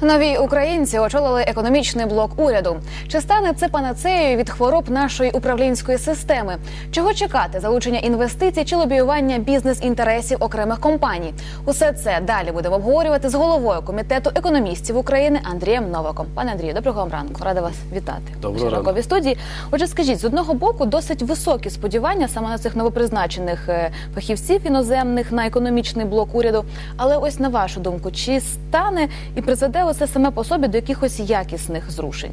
Нові українці очолили економічний блок уряду. Чи стане це панацеєю від хвороб нашої управлінської системи? Чого чекати? Залучення інвестицій чи лобіювання бізнес-інтересів окремих компаній? Усе це далі будемо обговорювати з головою комітету економістів України Андрієм Новаком. Пане Андрію, доброго вам ранку. Рада вас вітати. Доброго ранку. студії. Отже, скажіть, з одного боку досить високі сподівання саме на цих новопризначених е, фахівців іноземних на економічний блок уряду. Але ось на вашу думку, чи стане і призведе це саме по собі до якихось якісних зрушень?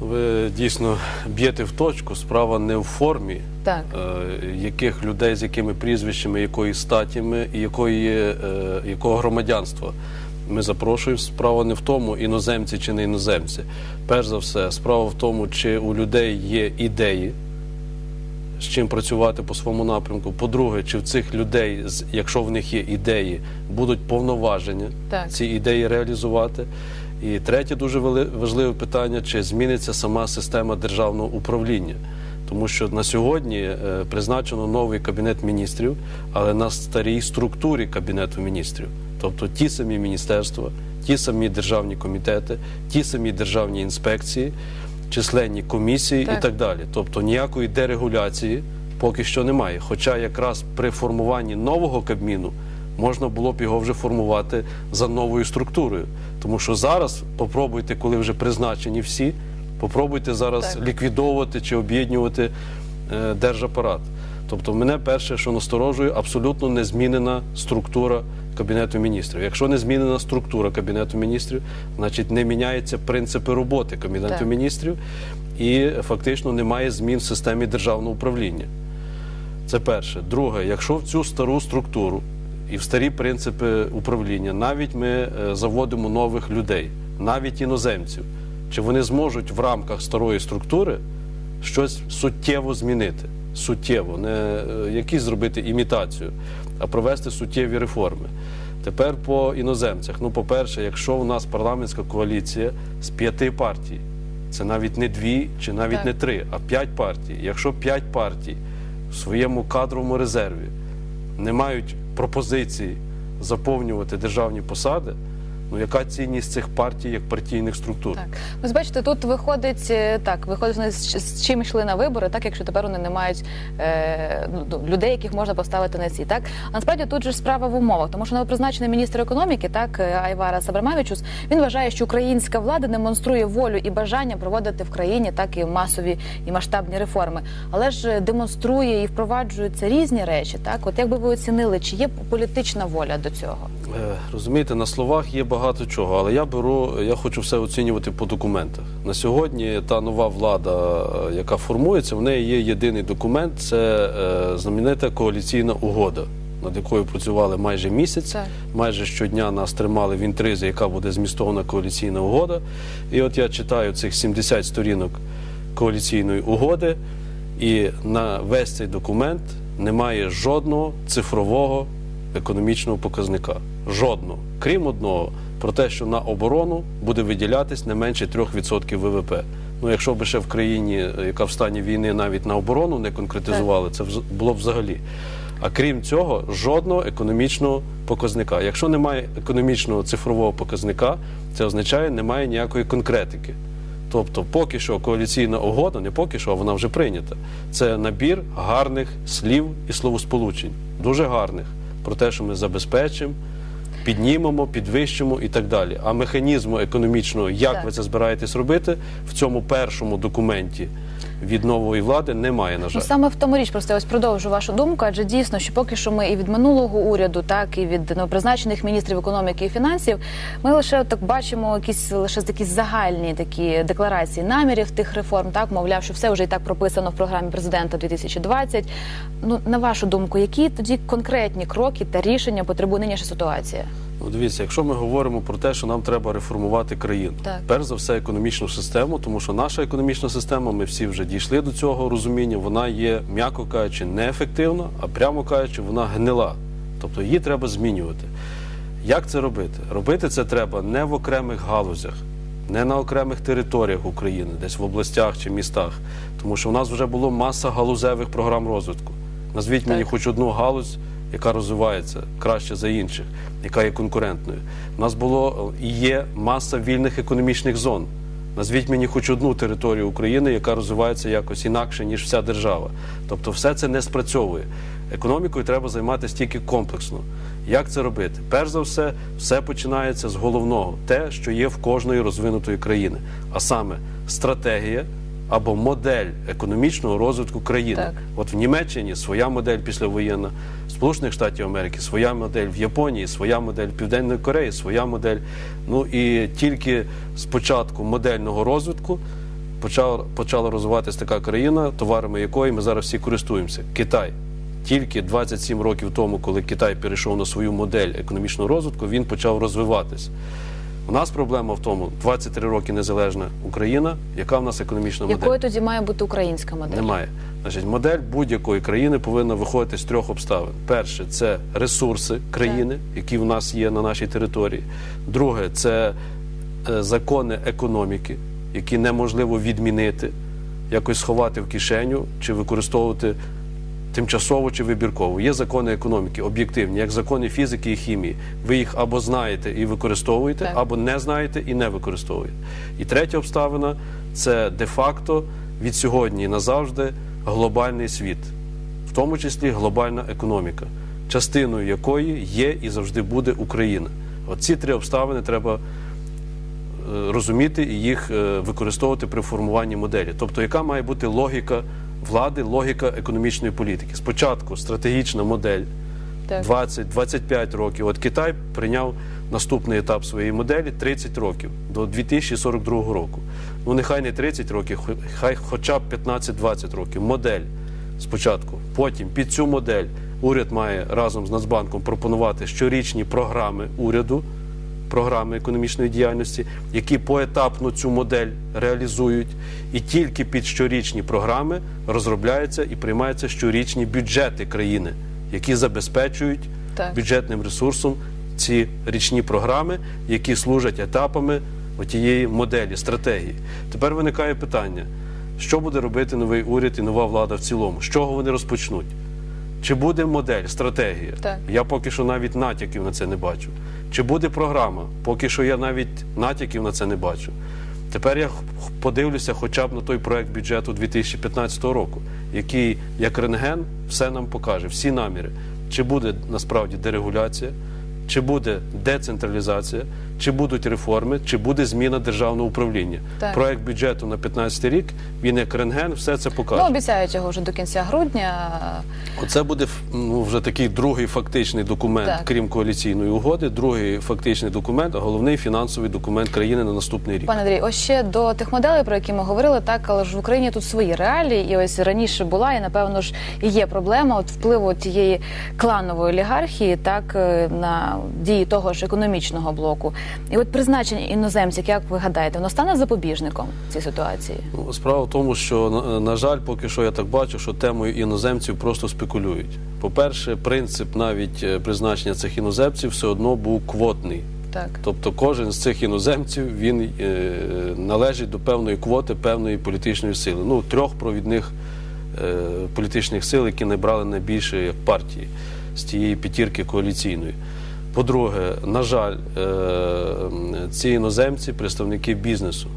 Ви дійсно б'єте в точку. Справа не в формі, Так. е, яких людей, з якими прізвищами, якої статями і якої, е, якого громадянства. Ми запрошуємо. Справа не в тому, іноземці чи не іноземці. Перш за все, справа в тому, чи у людей є ідеї, з чим працювати по своєму напрямку. По-друге, чи в цих людей, якщо в них є ідеї, будуть повноваження Так. ці ідеї реалізувати. І третє дуже важливе питання: чи зміниться сама система державного управління? Тому що на сьогодні е, призначено новий кабінет міністрів, але на старій структурі кабінету міністрів, тобто ті самі міністерства, ті самі державні комітети, ті самі державні інспекції, численні комісії Так. і так далі. Тобто ніякої дерегуляції поки що немає. Хоча якраз при формуванні нового кабміну можна було б його вже формувати за новою структурою. Тому що зараз попробуйте, коли вже призначені всі, попробуйте зараз Так. ліквідовувати чи об'єднувати е, держапарат. Тобто, мене перше, що насторожує, абсолютно не змінена структура Кабінету міністрів. Якщо не змінена структура Кабінету міністрів, значить не міняються принципи роботи Кабінету Так. міністрів і фактично немає змін в системі державного управління. Це перше. Друге, якщо в цю стару структуру і в старі принципи управління навіть ми е, заводимо нових людей, навіть іноземців, чи вони зможуть в рамках старої структури щось суттєво змінити? Суттєво, не е, якісь зробити імітацію, а провести суттєві реформи. Тепер по іноземцях. Ну, по-перше, якщо у нас парламентська коаліція з п'яти партій, це навіть не дві чи навіть Так. не три, а п'ять партій. Якщо п'ять партій в своєму кадровому резерві не мають пропозицій заповнювати державні посади, ну яка цінність цих партій як партійних структур? Так, ось бачите, тут виходить е, так, виходить вони з, чим йшли на вибори, так якщо тепер вони не мають е, ну, людей, яких можна поставити на ці. Так а насправді тут же справа в умовах, тому що новопризначений міністр економіки, так е, Айвара Сабрамавічус, він вважає, що українська влада демонструє волю і бажання проводити в країні так і масові і масштабні реформи, але ж е, демонструє і впроваджуються різні речі. Так, от як би ви оцінили, чи є політична воля до цього? Е, Розумієте, на словах є багато чого, але я беру, я хочу все оцінювати по документах. На сьогодні та нова влада, е, яка формується, в неї є єдиний документ це е, знаменита коаліційна угода, над якою працювали майже місяць. Так. Майже щодня нас тримали в інтризі, яка буде змістована коаліційна угода. І от я читаю цих 70 сторінок коаліційної угоди, і на весь цей документ немає жодного цифрового економічного показника. Жодного. Крім одного, про те, що на оборону буде виділятись не менше 3% ВВП. Ну, якщо б ще в країні, яка в стані війни, навіть на оборону не конкретизували, це було б взагалі. А крім цього, жодного економічного показника. Якщо немає економічного цифрового показника, це означає, немає ніякої конкретики. Тобто, поки що коаліційна угода, не поки що, а вона вже прийнята. Це набір гарних слів і словосполучень, дуже гарних, про те, що ми забезпечимо, піднімемо, підвищимо і так далі. А механізму економічного, як Так. ви це збираєтесь робити, в цьому першому документі від нової влади немає, на жаль. Ну саме в тому річ, просто я ось продовжу вашу думку, адже дійсно, що поки що ми і від минулого уряду, так і від новопризначених міністрів економіки і фінансів, ми лише так бачимо якісь лише такі загальні такі декларації намірів тих реформ, так мовляв, що все вже і так прописано в програмі президента 2020. Ну на вашу думку, які тоді конкретні кроки та рішення потребує нинішня ситуація? Ну, дивіться, якщо ми говоримо про те, що нам треба реформувати країну, Так. перш за все економічну систему, тому що наша економічна система, ми всі вже дійшли до цього розуміння, вона є, м'яко кажучи, неефективна, а прямо кажучи, вона гнила. Тобто її треба змінювати. Як це робити? Робити це треба не в окремих галузях, не на окремих територіях України, десь в областях чи містах, тому що в нас вже було маса галузевих програм розвитку. Назвіть мені хоч одну галузь, яка розвивається краще за інших, яка є конкурентною. У нас було і є маса вільних економічних зон. Назвіть мені хоч одну територію України, яка розвивається якось інакше, ніж вся держава. Тобто, все це не спрацьовує. Економікою треба займатися тільки комплексно. Як це робити? Перш за все, все починається з головного, те, що є в кожної розвинутої країни, а саме стратегія або модель економічного розвитку країни. Так. От в Німеччині своя модель післявоєнна, в Сполучених Штатів Америки своя модель, в Японії своя модель, в Південної Кореї своя модель. Ну і тільки з початку модельного розвитку почала, почала розвиватися така країна, товарами якої ми зараз всі користуємося Китай. Тільки 27 років тому, коли Китай перейшов на свою модель економічного розвитку, він почав розвиватися. У нас проблема в тому, 23 роки незалежна Україна, яка в нас економічна модель? Якою тоді має бути українська модель? Немає. Значить, модель будь-якої країни повинна виходити з трьох обставин. Перше це ресурси країни, які в нас є на нашій території. Друге це е, закони економіки, які неможливо відмінити, якось сховати в кишеню чи використовувати тимчасово чи вибірково. Є закони економіки, об'єктивні, як закони фізики і хімії. Ви їх або знаєте і використовуєте, Так. або не знаєте і не використовуєте. І третя обставина це де-факто від сьогодні і назавжди глобальний світ, в тому числі глобальна економіка, частиною якої є і завжди буде Україна. Оці три обставини треба е, розуміти і їх е, використовувати при формуванні моделі. Тобто, яка має бути логіка влади, логіка економічної політики? Спочатку стратегічна модель. 20-25 років. От Китай прийняв наступний етап своєї моделі 30 років до 2042 року. Ну нехай не 30 років, хай хоча б 15-20 років. Модель спочатку. Потім під цю модель уряд має разом з Нацбанком пропонувати щорічні програми уряду, програми економічної діяльності, які поетапно цю модель реалізують. І тільки під щорічні програми розробляються і приймаються щорічні бюджети країни, які забезпечують Так. бюджетним ресурсом ці річні програми, які служать етапами тієї моделі, стратегії. Тепер виникає питання: що буде робити новий уряд і нова влада в цілому? З чого вони розпочнуть? Чи буде модель, стратегія? Так. Я поки що навіть натяків на це не бачу. Чи буде програма? Поки що я навіть натяків на це не бачу. Тепер я подивлюся хоча б на той проект бюджету 2015 року, який, як рентген, все нам покаже, всі наміри. Чи буде насправді дерегуляція, чи буде децентралізація, чи будуть реформи, чи буде зміна державного управління. Так. Проект бюджету на 15 рік, він як рентген, все це покаже. Ну, обіцяють його вже до кінця грудня. Оце буде ну, вже такий другий фактичний документ, Так. крім коаліційної угоди, другий фактичний документ, а головний фінансовий документ країни на наступний рік. Пане Андрій, ось ще до тих моделей, про які ми говорили, так але ж в Україні тут свої реалії, і ось раніше була, і напевно ж і є проблема от впливу тієї кланової олігархії, так е, на дії того ж економічного блоку. І от призначення іноземців, як ви гадаєте, воно стане запобіжником цій ситуації? Ну, Справа в тому, що на, на жаль, поки що я так бачу, що темою іноземців просто спекулюють. По-перше, принцип навіть е, призначення цих іноземців все одно був квотний. Так. Тобто кожен з цих іноземців він е, належить до певної квоти, певної політичної сили. Ну, трьох провідних е, політичних сил, які набрали найбільше як партії з тієї п'ятірки коаліційної. По-друге, на жаль, е, ці іноземці представники бізнесу.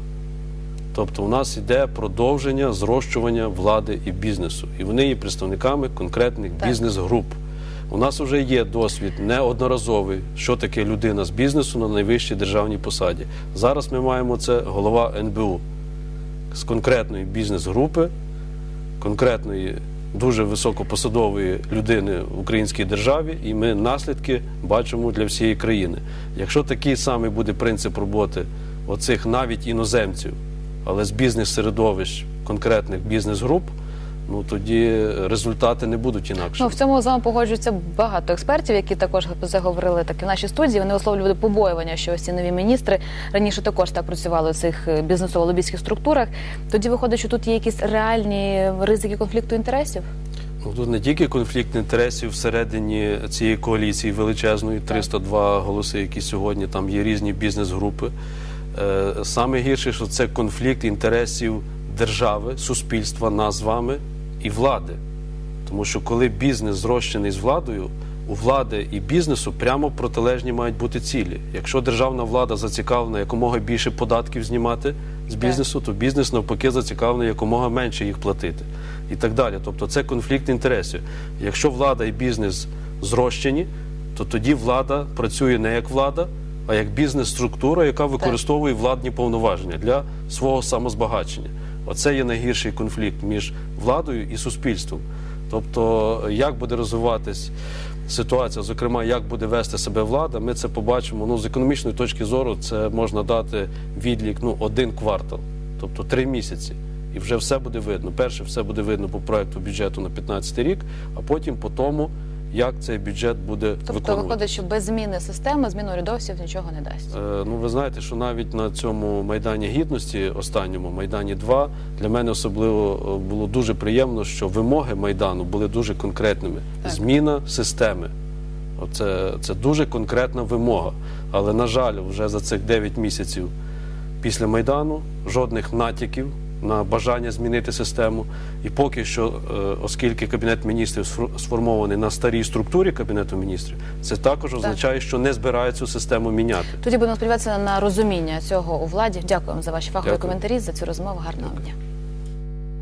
Тобто у нас йде продовження зрощування влади і бізнесу, і вони є представниками конкретних бізнес-груп. У нас вже є досвід неодноразовий, що таке людина з бізнесу на найвищій державній посаді. Зараз ми маємо це голова НБУ з конкретної бізнес-групи, конкретної дуже високопосадової людини в українській державі, і ми наслідки бачимо для всієї країни. Якщо такий самий буде принцип роботи оцих навіть іноземців, але з бізнес-середовищ конкретних бізнес-груп, ну тоді результати не будуть інакше. Ну, в цьому з вами погоджуються багато експертів, які також заговорили так і в нашій студії. Вони висловлювали побоювання, що ось ці нові міністри раніше також так працювали у цих е, бізнесово-лобійських структурах. Тоді виходить, що тут є якісь реальні ризики конфлікту інтересів. Ну, тут не тільки конфлікт інтересів всередині цієї коаліції величезної, 302 голоси, які сьогодні там є різні бізнес-групи. Е, Саме гірше, що це конфлікт інтересів держави, суспільства, нас з вами і влади. Тому що коли бізнес зрощений з владою, у влади і бізнесу прямо протилежні мають бути цілі. Якщо державна влада зацікавлена якомога більше податків знімати з бізнесу, то бізнес навпаки зацікавлений якомога менше їх платити і так далі. Тобто це конфлікт інтересів. Якщо влада і бізнес зрощені, то тоді влада працює не як влада, а як бізнес-структура, яка використовує владні повноваження для свого самозбагачення. Оце є найгірший конфлікт між владою і суспільством. Тобто, як буде розвиватись ситуація, зокрема, як буде вести себе влада, ми це побачимо. Ну, з економічної точки зору, це можна дати відлік ну, один квартал, тобто три місяці. І вже все буде видно. Перше, все буде видно по проекту бюджету на 2015 рік, а потім по тому, як цей бюджет буде Тобто виконувати. виходить, що без зміни системи, зміни урядовців нічого не дасть. Е, Ну, ви знаєте, що навіть на цьому майдані гідності, останньому майдані 2, для мене особливо е, було дуже приємно, що вимоги майдану були дуже конкретними. Так. Зміна системи. Оце це дуже конкретна вимога. Але на жаль, вже за цих 9 місяців після майдану жодних натяків на бажання змінити систему. І поки що, е, оскільки кабінет міністрів сфор- сформований на старій структурі кабінету міністрів, це також означає, що не збирають цю систему міняти. Тоді будемо сподіватися на розуміння цього у владі. Дякуємо за ваші фахові Дякую. коментарі, за цю розмову. Гарного дня.